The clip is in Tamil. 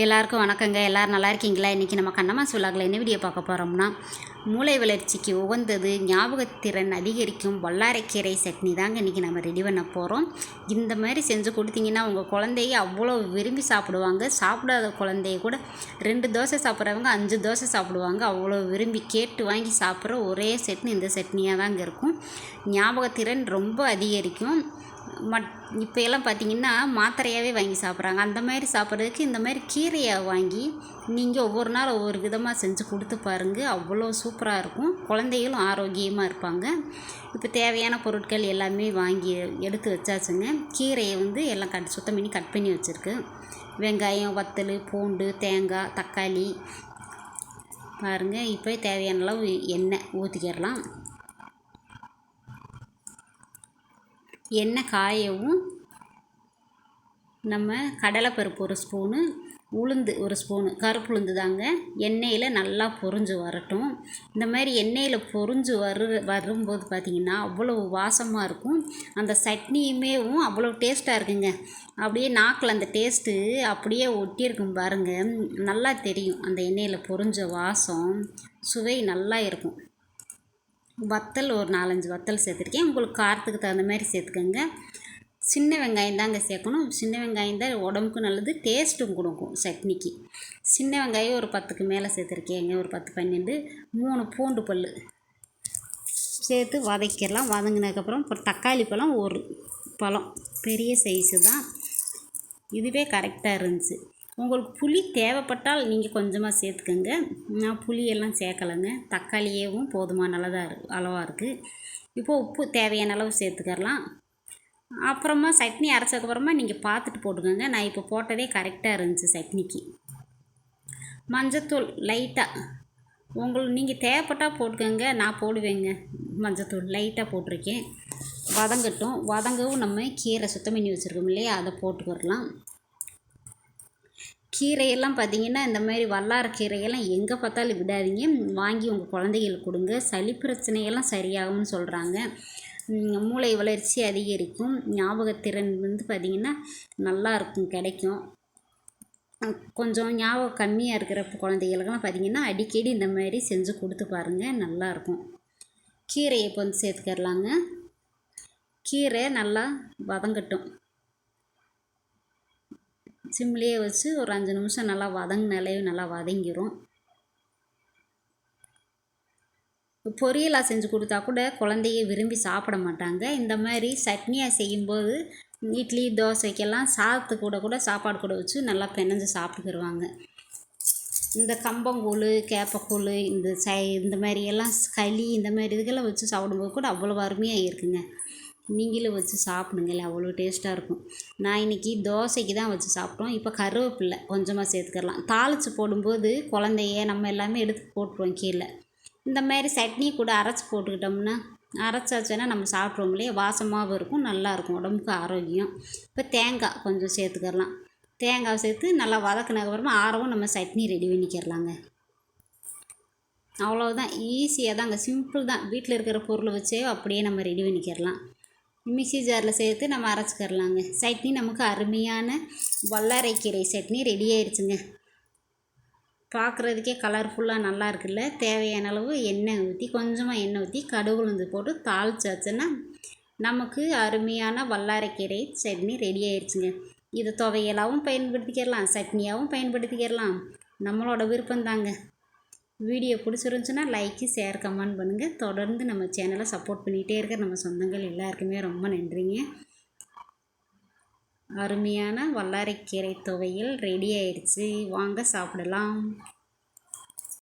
எல்லாருக்கும் வணக்கங்க. எல்லோரும் நல்லா இருக்கீங்களா? இன்றைக்கி நம்ம கண்ணம்மா விழாக்கில் என்ன வீடியோ பார்க்க போகிறோம்னா மூளை வளர்ச்சிக்கு உகந்தது ஞாபகத்திறன் அதிகரிக்கும் வல்லாரைக்கீரை சட்னி தாங்க இன்றைக்கி நம்ம ரெடி பண்ண போகிறோம் இந்த மாதிரி செஞ்சு கொடுத்தீங்கன்னா உங்கள் குழந்தைய அவ்வளோ விரும்பி சாப்பிடுவாங்க. சாப்பிடாத குழந்தைய கூட ரெண்டு தோசை சாப்பிட்றவங்க அஞ்சு தோசை சாப்பிடுவாங்க. அவ்வளோ விரும்பி கேட்டு வாங்கி சாப்பிட்ற ஒரே சட்னி இந்த சட்னியாக தாங்க இருக்கும். ஞாபகத்திறன் ரொம்ப அதிகரிக்கும். மட் இப்போ எல்லாம் பார்த்திங்கன்னா மாத்திரையாகவே வாங்கி சாப்பிட்றாங்க. அந்த மாதிரி சாப்பிட்றதுக்கு இந்த மாதிரி கீரையை வாங்கி நீங்கள் ஒவ்வொரு நாள் ஒவ்வொரு விதமாக செஞ்சு கொடுத்து பாருங்கள் அவ்வளோ சூப்பராக இருக்கும். குழந்தைகளும் ஆரோக்கியமாக இருப்பாங்க. இப்போ தேவையான பொருட்கள் எல்லாமே வாங்கி எடுத்து வச்சாச்சுங்க. கீரையை வந்து எல்லாம் கட் சுத்தம் பண்ணி கட் பண்ணி வச்சுருக்கு. வெங்காயம் வத்தல் பூண்டு தேங்காய் தக்காளி. பாருங்கள் இப்போ தேவையான அளவு எண்ணெய் ஊற்றிக்கிடலாம் எண்ணெய் காயவும் நம்ம கடலைப்பருப்பு ஒரு ஸ்பூனு உளுந்து ஒரு ஸ்பூனு கருப்பு உளுந்து தாங்க. எண்ணெயில் நல்லா பொறிஞ்சு வரட்டும். இந்த மாதிரி எண்ணெயில் பொறிஞ்சு வரு வரும்போது பார்த்திங்கன்னா அவ்வளோ வாசமாக இருக்கும். அந்த சட்னியுமேவும் அவ்வளோ டேஸ்ட்டாக இருக்குங்க. அப்படியே நாக்கில் அந்த டேஸ்ட்டு அப்படியே ஒட்டியிருக்கும் பாருங்கள் நல்லா தெரியும் அந்த எண்ணெயில் பொறிஞ்ச வாசம். சுவை நல்லா இருக்கும். வத்தல் ஒரு நாலஞ்சு வத்தல் சேர்த்துருக்கேன். உங்களுக்கு காரத்துக்கு தகுந்த மாதிரி சேர்த்துக்கோங்க. சின்ன வெங்காயம் தாங்க சேர்க்கணும். சின்ன வெங்காயம் தான் உடம்புக்கு நல்லது டேஸ்ட்டும் கொடுக்கும் சட்னிக்கு. சின்ன வெங்காயம் ஒரு பத்துக்கு மேலே சேர்த்துருக்கேங்க ஒரு பத்து பன்னெண்டு. மூணு பூண்டு பல் சேர்த்து வதக்கிடலாம். வதங்கினதுக்கப்புறம் இப்போ தக்காளி பழம் ஒரு பழம். பெரிய சைஸு தான். இதுவே கரெக்டாக இருந்துச்சு. உங்களுக்கு புளி தேவைப்பட்டால் நீங்கள் கொஞ்சமாக சேர்த்துக்கோங்க. நான் புளியெல்லாம் சேர்க்கலைங்க. தக்காளியேவும் போதுமான அளவாக இரு அளவாக இருக்குது இப்போது உப்பு தேவையான அளவு சேர்த்துக்கரலாம் அப்புறமா சட்னி அரைச்சதுக்கப்புறமா நீங்கள் பார்த்துட்டு போட்டுக்கோங்க. நான் இப்போ போட்டதே கரெக்டாக இருந்துச்சு சட்னிக்கு. மஞ்சத்தூள் லைட்டாக உங்களுக்கு நீங்கள் தேவைப்பட்டால் போட்டுக்கோங்க. நான் போடுவேங்க. மஞ்சத்தூள் லைட்டாக போட்டிருக்கேன். வதங்கட்டும். வதங்கவும் நம்ம கீரை சுத்தம் பண்ணி வச்சுருக்கோம் இல்லையா? அதை போட்டுக்கிறலாம். கீரையெல்லாம் பார்த்தீங்கன்னா இந்த மாதிரி வல்லார கீரையெல்லாம் எங்கே பார்த்தாலும் விடாதீங்க. வாங்கி உங்கள் குழந்தைகளுக்கு கொடுங்க. சளி பிரச்சனையெல்லாம் சரியாகும்னு சொல்கிறாங்க மூளை வளர்ச்சி அதிகரிக்கும். ஞாபகத்திறன் வந்து பார்த்திங்கன்னா நல்லா இருக்கும் கிடைக்கும். கொஞ்சம் ஞாபகம் கம்மியாக இருக்கிற குழந்தைகளுக்கெல்லாம் பார்த்திங்கன்னா அடிக்கடி இந்த மாதிரி செஞ்சு கொடுத்து பாருங்கள் நல்லாயிருக்கும் கீரையை இப்போ வந்து சேர்த்துக்கரலாங்க கீரை நல்லா வதங்கட்டும். சிம்லேயே வச்சு ஒரு அஞ்சு நிமிஷம் நல்லா வதங்கினாலே நல்லா வதங்கிரும். பொரியலாக செஞ்சு கொடுத்தா கூட குழந்தைய விரும்பி சாப்பிட மாட்டாங்க. இந்த மாதிரி சட்னியாக செய்யும்போது இட்லி தோசைக்கெல்லாம் சாதத்து கூட கூட சாப்பாடு கூட வச்சு நல்லா பிணைஞ்சு சாப்பிட்டுக்கிடுவாங்க இந்த கம்பங்கூழ் கேப்பக்கூழ் இந்த சை இந்த மாதிரியெல்லாம் களி இந்த மாதிரி இதுக்கெல்லாம் வச்சு சாப்பிடும்போது கூட அவ்வளோ அருமையாக இருக்குங்க. நீங்களும் வச்சு சாப்பிடுங்களேன் அவ்வளோ டேஸ்ட்டாக இருக்கும். நான் இன்றைக்கி தோசைக்கு தான் வச்சு சாப்பிட்டோம். இப்போ கருவேப்பில்லை கொஞ்சமாக சேர்த்துக்கலாம். தாளித்து போடும்போது குழந்தைய நம்ம எல்லாமே எடுத்து போட்டுருவோம் கீழே. இந்த மாதிரி சட்னி கூட அரைச்சி போட்டுக்கிட்டோம்னா அரைச்சாச்சுன்னா நம்ம சாப்பிட்றோம் இல்லையா? வாசமாகவும் இருக்கும் நல்லாயிருக்கும் உடம்புக்கு ஆரோக்கியம். இப்போ தேங்காய் கொஞ்சம் சேர்த்துக்கலாம். தேங்காய் சேர்த்து நல்லா வதக்குனதுக்கப்புறமா ஆரவும் நம்ம சட்னி ரெடி பண்ணிக்கிறலாங்க. அவ்வளோதான் ஈஸியாக தாங்க. சிம்பிள் தான். வீட்டில் இருக்கிற பொருளை வச்சே அப்படியே நம்ம ரெடி பண்ணிக்கிறலாம். மிக்சி ஜாரில் சேர்த்து நம்ம அரைச்சிக்கிறலாங்க. சட்னி நமக்கு அருமையான வல்லாரைக்கீரை சட்னி ரெடி ஆயிடுச்சுங்க. பார்க்குறதுக்கே கலர்ஃபுல்லாக நல்லா இருக்குல்ல. தேவையான அளவு எண்ணெய் ஊற்றி கொஞ்சமாக எண்ணெய் ஊற்றி கடுகு உளுந்து போட்டு தாளிச்சாச்சுன்னா நமக்கு அருமையான வல்லாரைக்கீரை சட்னி ரெடி ஆயிடுச்சுங்க. இதை துவையலாகவும் பயன்படுத்திக்கிறலாம் சட்னியாகவும் பயன்படுத்திக்கிறலாம் நம்மளோட விருப்பம் தாங்க வீடியோ பிடிச்சிருந்துச்சுன்னா லைக்கு ஷேர் கமெண்ட் பண்ணுங்கள் தொடர்ந்து நம்ம சேனலை சப்போர்ட் பண்ணிகிட்டே இருக்கிற நம்ம சொந்தங்கள் எல்லாருக்குமே ரொம்ப நன்றிங்க. அருமையான வல்லாரைக்கீரை துவையல் ரெடி ஆயிடுச்சு. வாங்க சாப்பிடலாம்.